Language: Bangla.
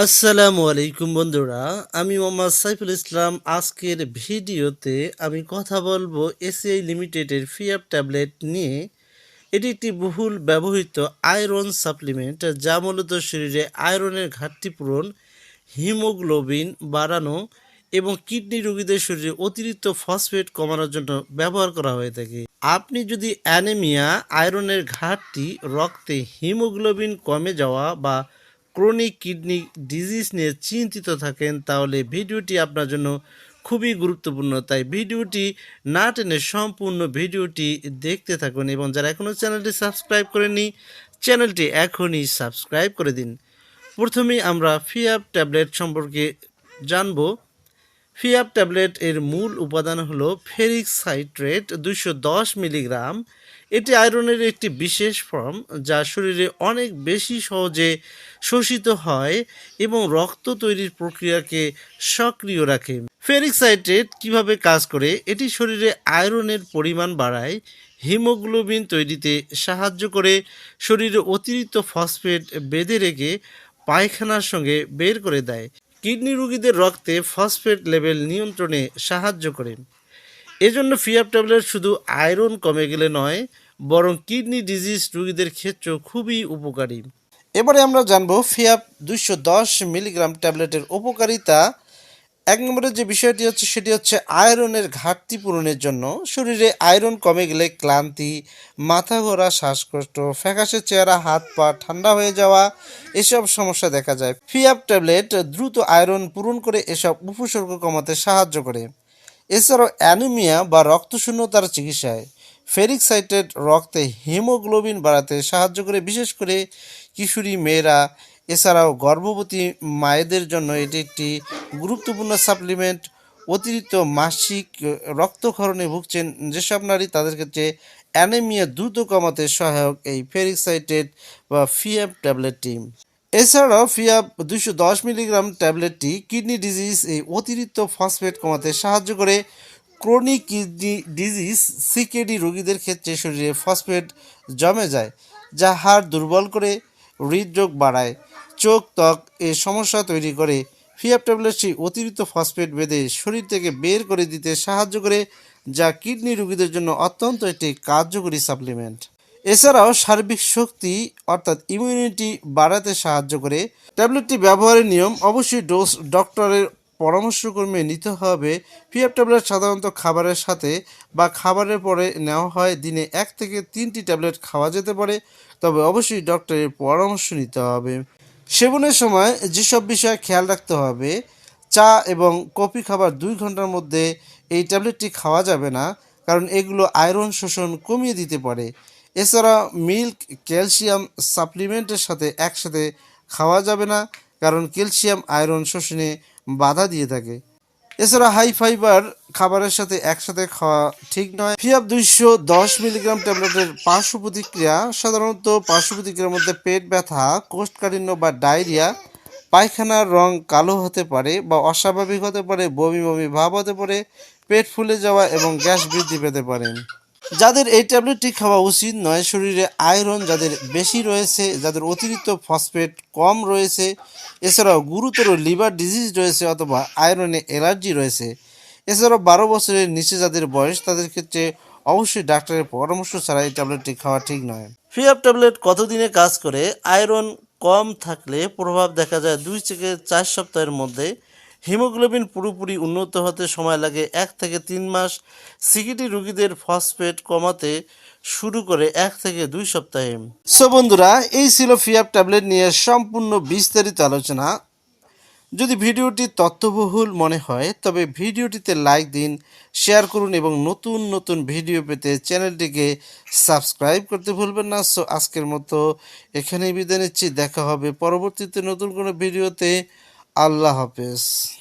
আসসালামু আলাইকুম বন্ধুরা, আমি মোহাম্মদ সাইফুল ইসলাম। আজকের ভিডিওতে আমি কথা বলব এসিআই লিমিটেডের ফিয়াপ ট্যাবলেট নিয়ে। এটি একটি বহুল ব্যবহৃত আয়রন সাপ্লিমেন্ট, যা মূলত শরীরে আয়রনের ঘাটতি পূরণ, হিমোগ্লোবিন বাড়ানো এবং কিডনি রোগীদের শরীরে অতিরিক্ত ফসফেট কমানোর জন্য ব্যবহার করা হয়ে থাকে। আপনি যদি অ্যানেমিয়া, আয়রনের ঘাটতি, রক্তে হিমোগ্লোবিন কমে যাওয়া বা ক্রনিক কিডনি ডিজিজ নিয়ে চিন্তিত থাকেন, তাহলে ভিডিওটি আপনার জন্য খুবই গুরুত্বপূর্ণ। তাই ভিডিওটি না টেনে সম্পূর্ণ ভিডিওটি দেখতে থাকুন এবং যারা এখনও চ্যানেলটি সাবস্ক্রাইব করেনি চ্যানেলটি এখনই সাবস্ক্রাইব করে দিন। প্রথমেই আমরা ফিয়াব ট্যাবলেট সম্পর্কে জানব। ফিয়াব ট্যাবলেট এর মূল উপাদান হল ফেরিক সাইট্রেট দুইশো দশ মিলিগ্রাম। এটি আয়রনের একটি বিশেষ ফর্ম যা শরীরে অনেক বেশি সহজে শোষিত হয় এবং রক্ত তৈরির প্রক্রিয়াকে সক্রিয় রাখে। ফেরিক সাইট্রেট কীভাবে কাজ করে? এটি শরীরে আয়রনের পরিমাণ বাড়ায়, হিমোগ্লোবিন তৈরিতে সাহায্য করে, শরীরে অতিরিক্ত ফসফেট বেঁধে রেখে পায়খানার সঙ্গে বের করে দেয়। কিডনি রোগীদের রক্তে ফসফেট লেভেল নিয়ন্ত্রণে সাহায্য করে। এজন্য ফিয়াব ট্যাবলেট শুধু আয়রন কমে গেলে নয়, বরং কিডনি ডিজিজ রোগীদের ক্ষেত্রেও খুবই উপকারী। এবারে আমরা জানব ফিয়াব দুইশো দশ মিলিগ্রাম ট্যাবলেটের উপকারিতা এক নম্বরে যে বিষয়টি হচ্ছে, সেটি হচ্ছে আয়রনের ঘাটতি পূরণের জন্য শরীরে আয়রন কমে গেলে ক্লান্তি, মাথা ঘোরা, শ্বাসকষ্ট, ফ্যাকাশে চেহারা, হাত পা ঠান্ডা হয়ে যাওয়া, এসব সমস্যা দেখা যায়। ফিয়াব ট্যাবলেট দ্রুত আয়রন পূরণ করে এসব উপসর্গ কমাতে সাহায্য করে। এছাড়াও অ্যানিমিয়া বা রক্তশূন্যতার চিকিৎসায় ফেরিক সাইটেড রক্তে হিমোগ্লোবিন বাড়াতে সাহায্য করে, বিশেষ করে কিশোরী মেয়েরা এছাড়াও গর্ভবতী মায়েদের জন্য এটি একটি গুরুত্বপূর্ণ সাপ্লিমেন্ট অতিরিক্ত মাসিক রক্তক্ষরণে ভুগছেন যেসব নারী, তাদের ক্ষেত্রে অ্যানেমিয়া দ্রুত কমাতে সহায়ক এই ফেরিক সাইটেড বা ফিএফ ট্যাবলেটটি এছাড়াও ফিয়াব দুশো দশ মিলিগ্রাম ট্যাবলেটটি কিডনি ডিজিজ এই অতিরিক্ত ফসফেট কমাতে সাহায্য করে। ক্রনিক কিডনি ডিজিজ সিকেডি রোগীদের ক্ষেত্রে শরীরে ফসফেট জমে যায়, যা হাড় দুর্বল করে, হৃদরোগ বাড়ায়। চোখ, ত্বক এ সমস্যা তৈরি করে। ফিয়াব ট্যাবলেটটি অতিরিক্ত ফসফেট বেঁধে শরীর থেকে বের করে দিতে সাহায্য করে, যা কিডনি রোগীদের জন্য অত্যন্ত একটি কার্যকরী সাপ্লিমেন্ট। এছাড়াও সার্বিক শক্তি অর্থাৎ ইমিউনিটি বাড়াতে সাহায্য করে। ট্যাবলেটটি ব্যবহারের নিয়ম অবশ্যই ডোজ ডক্টরের পরামর্শক্রমে নিতে হবে। পিএফ ট্যাবলেট সাধারণত খাবারের সাথে বা খাবারের পরে নেওয়া হয়। দিনে এক থেকে তিনটি ট্যাবলেট খাওয়া যেতে পারে, তবে অবশ্যই ডক্টরের পরামর্শ নিতে হবে। সেবনের সময় যেসব বিষয়ে খেয়াল রাখতে হবে, চা এবং কফি খাবার দুই ঘণ্টার মধ্যে এই ট্যাবলেটটি খাওয়া যাবে না, কারণ এগুলো আয়রন শোষণ কমিয়ে দিতে পারে। এছাড়া মিল্ক, ক্যালসিয়াম সাপ্লিমেন্টের সাথে একসাথে খাওয়া যাবে না, কারণ ক্যালসিয়াম আয়রন শোষণে বাধা দিয়ে থাকে। এছাড়া হাই ফাইবার খাবারের সাথে একসাথে খাওয়া ঠিক নয়। ফিয়াব দুইশো দশ মিলিগ্রাম ট্যাবলেটের পার্শ্ব প্রতিক্রিয়া, সাধারণত পার্শ্ব প্রতিক্রিয়ার মধ্যে পেট ব্যথা, কোষ্ঠকাঠিন্য বা ডায়রিয়া পায়খানার রং কালো হতে পারে বা অস্বাভাবিক হতে পারে, বমি বমি ভাব হতে পারে, পেট ফুলে যাওয়া এবং গ্যাস বৃদ্ধি পেতে পারে। যাদের এই ট্যাবলেটটি খাওয়া উচিত নয়, শরীরে আয়রন যাদের বেশি রয়েছে, যাদের অতিরিক্ত ফসফেট কম রয়েছে, এছাড়াও গুরুতর লিভার ডিজিজ রয়েছে অথবা আয়রনে অ্যালার্জি রয়েছে। এছাড়াও বারো বছরের নিচে যাদের বয়স, তাদের ক্ষেত্রে অবশ্যই ডাক্তারের পরামর্শ ছাড়া এই ট্যাবলেটটি খাওয়া ঠিক নয়। ফিয়াব ট্যাবলেট কতদিনে কাজ করে? আয়রন কম থাকলে প্রভাব দেখা যায় দুই থেকে চার সপ্তাহের মধ্যে। হিমোগ্লোবিন পুরোপুরি উন্নত হতে সময় লাগে এক থেকে তিন মাস। সিকিটি রোগীদের ফসফেট কমাতে শুরু করে এক থেকে দুই সপ্তাহে। সো বন্ধুরা, এই ছিল ফিয়াব ট্যাবলেট নিয়ে সম্পূর্ণ বিস্তারিত আলোচনা। যদি ভিডিওটি তথ্যবহুল মনে হয়, তবে ভিডিওটিতে লাইক দিন, শেয়ার করুন এবং নতুন নতুন ভিডিও পেতে চ্যানেলটিকে সাবস্ক্রাইব করতে ভুলবেন না। সো আজকের মতো এখানেই বিদায় নিচ্ছি। দেখা হবে পরবর্তীতে নতুন কোনো ভিডিওতে। আল্লাহ হাফেজ।